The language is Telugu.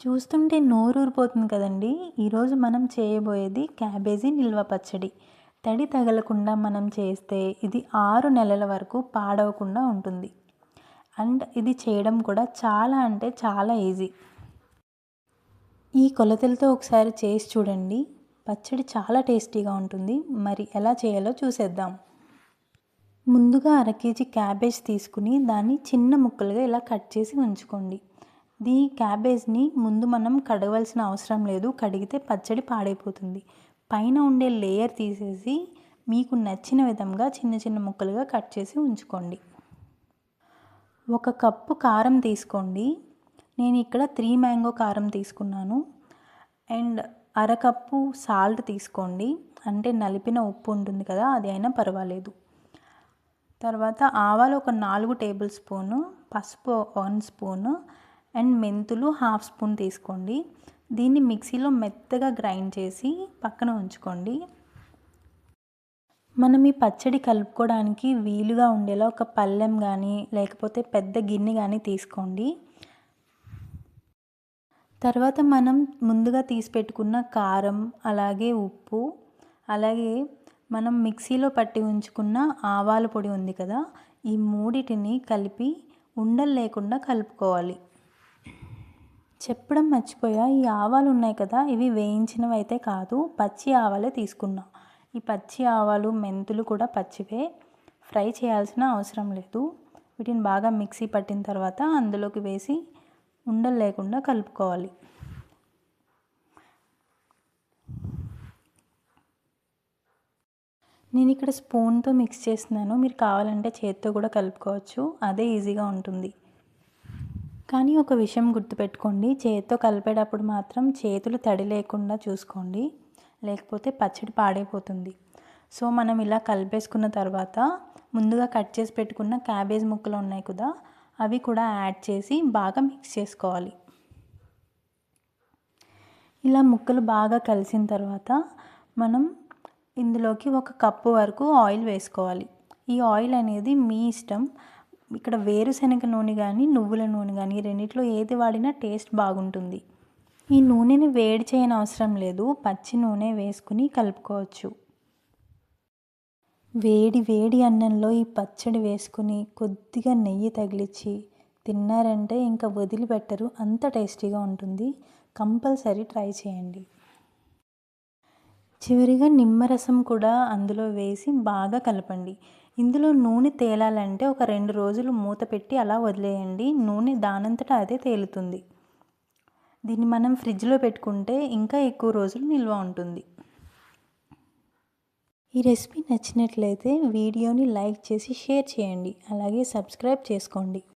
చూస్తుంటే నోరూరిపోతుంది కదండి. ఈరోజు మనం చేయబోయేది క్యాబేజీ నిల్వ పచ్చడి. తడి తగలకుండా మనం చేస్తే ఇది ఆరు నెలల వరకు పాడవకుండా ఉంటుంది. అండ్ ఇది చేయడం కూడా చాలా అంటే చాలా ఈజీ. ఈ కొలతలతో ఒకసారి చేసి చూడండి. పచ్చడి చాలా టేస్టీగా ఉంటుంది. మరి ఎలా చేయాలో చూసేద్దాం. ముందుగా అర కేజీ క్యాబేజ్ తీసుకుని దాన్ని చిన్న ముక్కలుగా ఇలా కట్ చేసి ఉంచుకోండి. దీ క్యాబేజ్ని ముందు మనం కడగవలసిన అవసరం లేదు. కడిగితే పచ్చడి పాడైపోతుంది. పైన ఉండే లేయర్ తీసేసి మీకు నచ్చిన విధంగా చిన్న చిన్న ముక్కలుగా కట్ చేసి ఉంచుకోండి. ఒక కప్పు కారం తీసుకోండి. నేను ఇక్కడ త్రీ మ్యాంగో కారం తీసుకున్నాను. అండ్ అరకప్పు సాల్ట్ తీసుకోండి. అంటే నలిపిన ఉప్పు ఉంటుంది కదా అది అయినా పర్వాలేదు. తర్వాత ఆవాలు ఒక నాలుగు టేబుల్ స్పూను పసుపు వన్ స్పూను అండ్ మెంతులు హాఫ్ స్పూన్ తీసుకోండి. దీన్ని మిక్సీలో మెత్తగా గ్రైండ్ చేసి పక్కన ఉంచుకోండి. మనం ఈ పచ్చడి కలుపుకోవడానికి వీలుగా ఉండేలా ఒక పళ్ళెం కానీ లేకపోతే పెద్ద గిన్నె కానీ తీసుకోండి. తర్వాత మనం ముందుగా తీసి పెట్టుకున్న కారం అలాగే ఉప్పు అలాగే మనం మిక్సీలో పట్టి ఉంచుకున్న ఆవాల పొడి ఉంది కదా ఈ మూడిటిని కలిపి ఉండలు లేకుండా కలుపుకోవాలి. చెప్పడం మర్చిపోయా. ఈ ఆవాలు ఉన్నాయి కదా ఇవి వేయించినవి అయితే కాదు పచ్చి ఆవాలే తీసుకున్నా. ఈ పచ్చి ఆవాలు మెంతులు కూడా పచ్చివే. ఫ్రై చేయాల్సిన అవసరం లేదు. వీటిని బాగా మిక్సీ పట్టిన తర్వాత అందులోకి వేసి ఉండలు లేకుండా కలుపుకోవాలి. నేను ఇక్కడ స్పూన్తో మిక్స్ చేస్తున్నాను. మీరు కావాలంటే చేత్తో కూడా కలుపుకోవచ్చు. అదే ఈజీగా ఉంటుంది. కానీ ఒక విషయం గుర్తుపెట్టుకోండి. చేతితో కలిపేటప్పుడు మాత్రం చేతులు తడి లేకుండా చూసుకోండి. లేకపోతే పచ్చడి పాడైపోతుంది. సో మనం ఇలా కలిపేసుకున్న తర్వాత ముందుగా కట్ చేసి పెట్టుకున్న క్యాబేజ్ ముక్కలు ఉన్నాయి కదా అవి కూడా యాడ్ చేసి బాగా మిక్స్ చేసుకోవాలి. ఇలా ముక్కలు బాగా కలిసిన తర్వాత మనం ఇందులోకి ఒక కప్పు వరకు ఆయిల్ వేసుకోవాలి. ఈ ఆయిల్ అనేది మీ ఇష్టం. ఇక్కడ వేరుశనగ నూనె కానీ నువ్వుల నూనె కానీ రెండిట్లో ఏది వాడినా టేస్ట్ బాగుంటుంది. ఈ నూనెని వేడి చేయని అవసరం లేదు. పచ్చి నూనె వేసుకుని కలుపుకోవచ్చు. వేడి వేడి అన్నంలో ఈ పచ్చడి వేసుకుని కొద్దిగా నెయ్యి తగిలించి తిన్నారంటే ఇంకా వదిలిపెట్టరు. అంత టేస్టీగా ఉంటుంది. కంపల్సరీ ట్రై చేయండి. చివరిగా నిమ్మరసం కూడా అందులో వేసి బాగా కలపండి. ఇందులో నూనె తేలాలంటే ఒక రెండు రోజులు మూత పెట్టి అలా వదిలేయండి. నూనె దానంతటా అదే తేలుతుంది. దీన్ని మనం ఫ్రిడ్జ్లో పెట్టుకుంటే ఇంకా ఎక్కువ రోజులు నిల్వ ఉంటుంది. ఈ రెసిపీ నచ్చినట్లయితే వీడియోని లైక్ చేసి షేర్ చేయండి. అలాగే సబ్స్క్రైబ్ చేసుకోండి.